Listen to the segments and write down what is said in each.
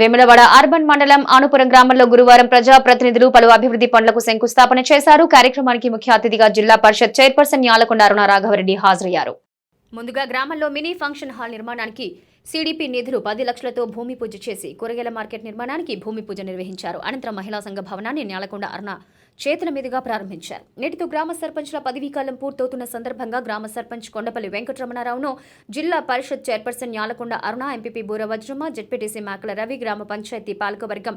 Vemulawada urban మండలం ఆనుపురం గ్రామంలో గురువారం ప్రజాప్రతినిధులు పలు అభివృద్ధి పనులకు శంకుస్థాపన చేశారు. కార్యక్రమానికి ముఖ్య అతిథిగా జిల్లా పరిషత్ చైర్పర్సన్ యాలకొండ అరుణ రాఘవరెడ్డి హాజరయ్యారు. ముందుగా గ్రామంలో మినీ ఫంక్షన్ హాల్ నిర్మాణానికి సిడిపి నిధులు పది లక్షలతో భూమి పూజ చేసి కూరగాయల మార్కెట్ నిర్మాణానికి భూమి పూజ నిర్వహించారు. అనంతరం మహిళా సంఘ భవనాన్ని నేలకొండ అరుణ చేతుల మీదుగా ప్రారంభించారు. నేటితో గ్రామ సర్పంచ్ల పదవీకాలం పూర్తవుతున్న సందర్భంగా గ్రామ sarpanch Kondapalli వెంకటరమణారావును Zilla Parishad chairperson Nyalakonda Aruna MPP Boora Vajramma ZPTC మాకల Ravi గ్రామ పంచాయతీ పాలకవర్గం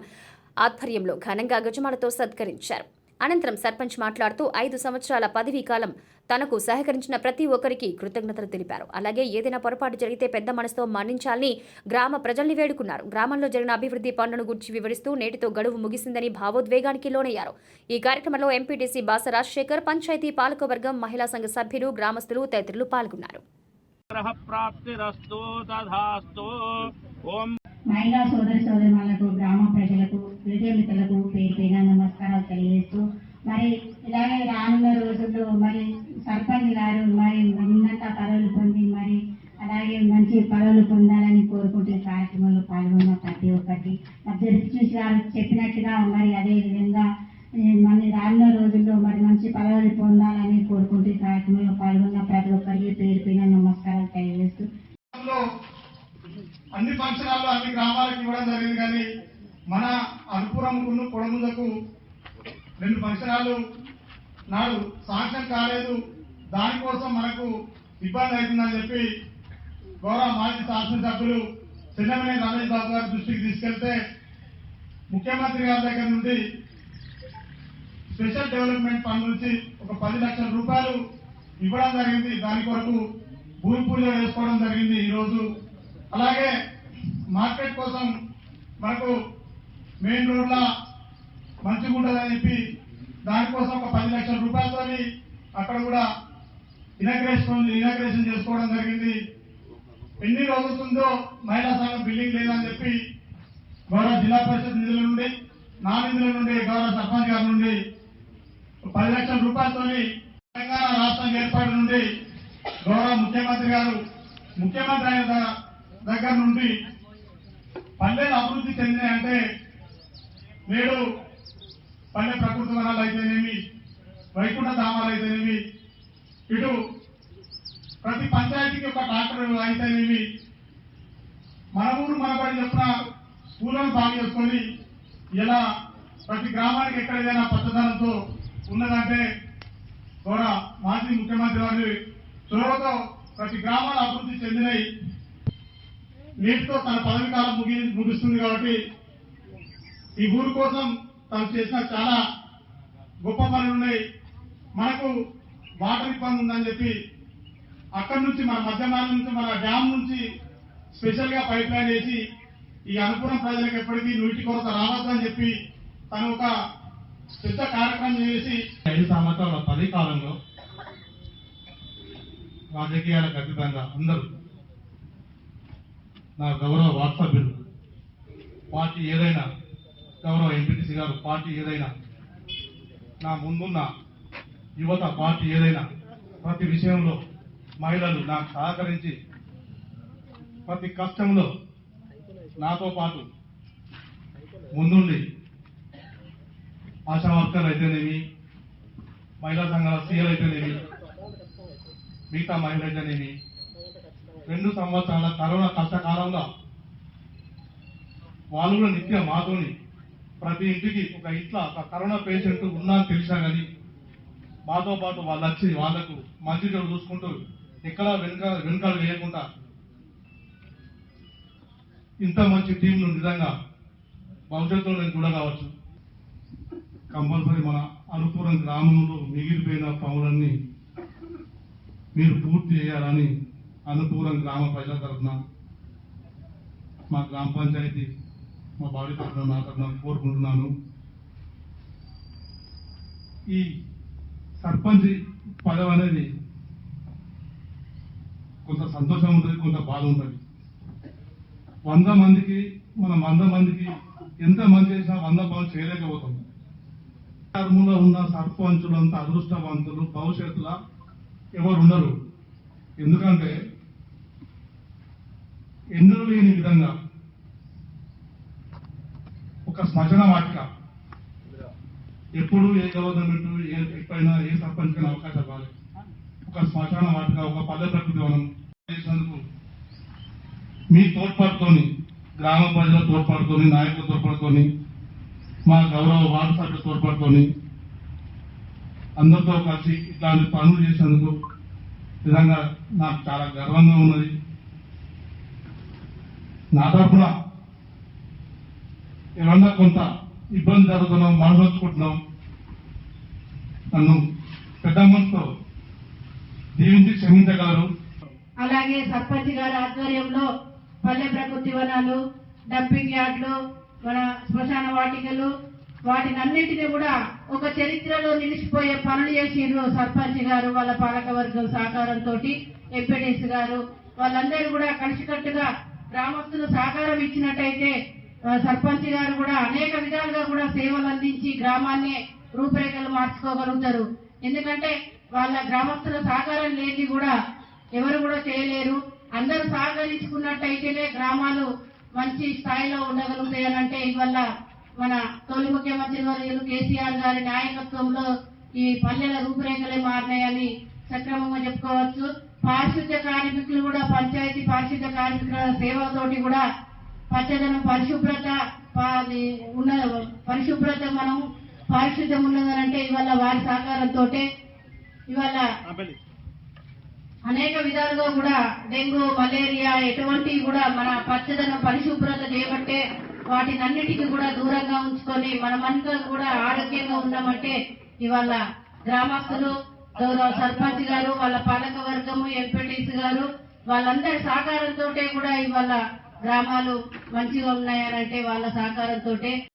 ఆధ్వర్యంలో ఘనంగా గజమాలతో సత్కరించారు. అనంతరం సర్పంచ్ మాట్లాడుతూ ఐదు సంవత్సరాల పదవీ కాలం తనకు సహకరించిన ప్రతి ఒక్కరికి కృతజ్ఞతలు తెలిపారు. అలాగే ఏదైనా పొరపాటు జరిగితే పెద్ద మనసుతో మన్నించాలని గ్రామ ప్రజల్ని వేడుకున్నారు. గ్రామంలో జరిగిన అభివృద్ధి పనులను గురించి వివరిస్తూ నేటితో గడువు ముగిసిందని భావోద్వేగానికి లోనయ్యారు. ఈ కార్యక్రమంలో ఎంపీటీసీ బాస రాజశేఖర్ పంచాయతీ పాలకవర్గం మహిళా సంఘ సభ్యులు గ్రామస్తులు తదితరులు పాల్గొన్నారు. మహిళా సోదరి సోదరులకు గ్రామ ప్రజలకు పేరు నమస్కారాలు తెలియజేస్తూ మరి ఇలాగే రానున్న రోజుల్లో మరి సర్పంచ్ గారు మరి ఉన్నత పదవులు పొంది మరి అలాగే మంచి పదవులు పొందాలని కోరుకుంటే కార్యక్రమంలో పాల్గొన్న ప్రతి ఒక్కటి. మరి గారు చెప్పినట్టుగా మరి అదే విధంగా మన రానున్న రోజుల్లో మరి మంచి పదవులు పొందాలని కోరుకుంటే కార్యక్రమంలో పాల్గొన్న ప్రతి ఒక్కరికి పేరు పైన నమస్కారాలు తెలియజేస్తూ. అన్ని ఫంక్షనాల్లో అన్ని గ్రామాలకు ఇవ్వడం జరిగింది కానీ మన అనుపురంకును పొడముందకు రెండు ఫంక్షనాలు నాడు సాంక్షన్ కాలేదు. దానికోసం మనకు ఇబ్బంది అవుతుందని చెప్పి గౌరవ మాజీ శాసనసభ్యులు చిన్నమనే రమేష్ బాబు గారి దృష్టికి తీసుకెళ్తే ముఖ్యమంత్రి గారి దగ్గర నుండి స్పెషల్ డెవలప్మెంట్ ఫండ్ నుంచి ఒక పది లక్షల రూపాయలు ఇవ్వడం జరిగింది. దాని కొరకు భూమి పూజ వేసుకోవడం జరిగింది ఈరోజు అలాగే మార్కెట్ కోసం మనకు మెయిన్ రోడ్ల మంచిగా చెప్పి దానికోసం ఒక పది లక్షల రూపాయలతో అక్కడ కూడా ఇనాగ్రేషన్ ఇనాగ్రేషన్ చేసుకోవడం జరిగింది. ఎన్ని రోజులుందో మహిళా సంఘం బిల్డింగ్ లేదని చెప్పి గౌరవ జిల్లా పరిషత్ నిధుల నుండి నా నిధుల నుండి గౌరవ సర్పంచ్ గారి నుండి పది లక్షల రూపాయలతో తెలంగాణ రాష్ట్రం ఏర్పాటు నుండి గౌరవ ముఖ్యమంత్రి గారు ముఖ్యమంత్రి అయిన దగ్గర నుండి పల్లెలు అభివృద్ధి చెందినాయంటే నేడు పల్లె ప్రకృతి వనాలు అయితేనేమి వైకుంఠ ధామాలు అయితేనేమి ఇటు ప్రతి పంచాయతీకి ఒక డాక్టర్ అయితేనేమి మన ఊరు మనబడి చెప్పిన స్కూళ్ళను బాగు చేసుకొని ఇలా ప్రతి గ్రామానికి ఎక్కడ ఏదైనా పచ్చదనంతో ఉన్నదంటే కూడా మాజీ ముఖ్యమంత్రి వారి చొరవతో ప్రతి గ్రామాలు అభివృద్ధి చెందినాయి నీటితో తన పదవి కాలం ముగి ముగిస్తుంది కాబట్టి ఈ ఊరు కోసం తను చేసిన చాలా గొప్ప పనులు ఉన్నాయి మనకు వాటర్ ఇబ్బంది ఉందని చెప్పి అక్కడి నుంచి మన మధ్యమానం నుంచి మన డ్యామ్ నుంచి స్పెషల్గా పైప్ లైన్ వేసి ఈ అనుపురం ప్రజలకు ఎప్పటికీ నీటి కొరత రావద్దని చెప్పి తను ఒక పెద్ద కార్యక్రమం చేసి ఐదు సంవత్సరాల పది కాలంలో రాజకీయాలకు అతీతంగా అందరూ నా గౌరవ వాట్సాప్యులు పార్టీ ఏదైనా గౌరవ ఎంపీటీసీ గారు పార్టీ ఏదైనా నా ముందున్న యువత పార్టీ ఏదైనా ప్రతి విషయంలో మహిళలు నాకు సహకరించి ప్రతి కష్టంలో నాతో పాటు ముందుండి ఆశా వర్కర్లు అయితేనేమి మహిళా సంఘాల సీఎల్ అయితేనేమి మిగతా మహిళ అయితేనేమి రెండు సంవత్సరాల కరోనా కష్టకాలంలో వాళ్ళు కూడా నిత్యం మాతోని ప్రతి ఇంటికి ఒక ఇంట్లో ఒక కరోనా పేషెంట్ ఉన్నా అని తెలిసినా కానీ మాతో పాటు వాళ్ళు వచ్చి వాళ్ళకు మంచి చెడు చూసుకుంటూ ఎక్కడ వెనుక వెనుకలు వేయకుండా ఇంత మంచి టీంను నిజంగా భవిష్యత్తులో నేను చూడగావచ్చు కంపల్సరీ మన అనుపురం గ్రామంలో మిగిలిపోయిన పనులన్నీ మీరు పూర్తి చేయాలని అనుపురం గ్రామ ప్రజల తరఫున మా గ్రామ పంచాయతీ మా బాడీ తరఫున నా తరఫున కోరుకుంటున్నాను. ఈ సర్పంచ్ పదవి అనేది కొంత సంతోషం ఉంటుంది కొంత బాధ ఉంటుంది. వంద మందికి మనం వంద మందికి ఎంత మంది చేసినా వంద పనులు చేయలేకపోతాం. టర్ములో ఉన్న సర్పంచులంత అదృష్టవంతులు భవిష్యత్తులో ఎవరు ఉండరు. ఎందుకంటే ఎన్నో లేని విధంగా ఒక స్మశన వాటిక ఎప్పుడు ఏ గవర్నమెంట్ ఏ ఎప్పుడైనా ఏ సర్పంచ్ అవకాశం ఇవ్వాలి ఒక శ్మశాన వాటిగా ఒక పల్లె ప్రకృతి వనం చేసినందుకు మీ తోడ్పాటుతోని గ్రామ ప్రజల తోడ్పాటుతోని నాయకుల తోడ్పాటుతోని మా గౌరవ వార్డు సభ్యుల తోడ్పాటుతోని అందరితో కలిసి ఇట్లాంటి పనులు చేసినందుకు నిజంగా నాకు చాలా గర్వంగా ఉన్నది. నా తరఫున ఏమన్నా కొంత ఇబ్బంది జరుగుతున్నాం మనసొచ్చుకుంటున్నాం. నన్ను పెద్ద మనసుతో దీవించి క్షమించగలరు. అలాగే సర్పంచ్ గారి ఆధ్వర్యంలో పల్లె ప్రకృతి వనాలు డంపింగ్ యార్డ్లు మన శ్మశాన వాటికలు వాటిని అన్నింటినీ కూడా ఒక చరిత్రలో నిలిచిపోయే పనులు చేసిండ్రు సర్పంచ్ గారు వాళ్ళ పాలకవర్గం సహకారంతో ఎంపీడీస్ గారు. వాళ్ళందరూ కూడా కలిసికట్టుగా గ్రామస్తులు సహకారం ఇచ్చినట్టయితే సర్పంచ్ గారు కూడా అనేక విధాలుగా కూడా సేవలు అందించి గ్రామాన్ని రూపురేఖలు మార్చుకోగలుగుతారు. ఎందుకంటే వాళ్ళ గ్రామస్తుల సహకారం లేని కూడా ఎవరు కూడా చేయలేరు. అందరూ సహకరించుకున్నట్టయితేనే గ్రామాలు మంచి స్థాయిలో ఉండగలుగుతాయనంటే ఇవల్ల మన తొలి ముఖ్యమంత్రి వర్యులు కేసీఆర్ గారి నాయకత్వంలో ఈ పల్లెల రూపురేఖలే మారినాయని సక్రమంగా చెప్పుకోవచ్చు. పారిశుద్ధ్య కార్మికులు కూడా పంచాయతీ పారిశుద్ధ్య కార్మికుల సేవతోటి కూడా పచ్చదనం పరిశుభ్రత ఉన్న పరిశుభ్రత మనం పారిశుద్ధ్యం ఉన్నదనంటే ఇవాళ వారి సహకారంతో ఇవాళ అనేక విధాలుగా కూడా డెంగ్యూ మలేరియా ఎటువంటివి కూడా మన పచ్చదనం పరిశుభ్రత చేయబట్టే వాటినన్నిటికీ కూడా దూరంగా ఉంచుకొని మనమంతా కూడా ఆరోగ్యంగా ఉన్నామంటే ఇవాళ గ్రామస్తులు గౌరవ సర్పంచ్ గారు వాళ్ళ పాలక వర్గము ఎంపీటీసీ గారు వాళ్ళందరి సహకారంతో కూడా ఇవాళ గ్రామాలు మంచిగా ఉన్నాయనంటే వాళ్ళ సహకారంతో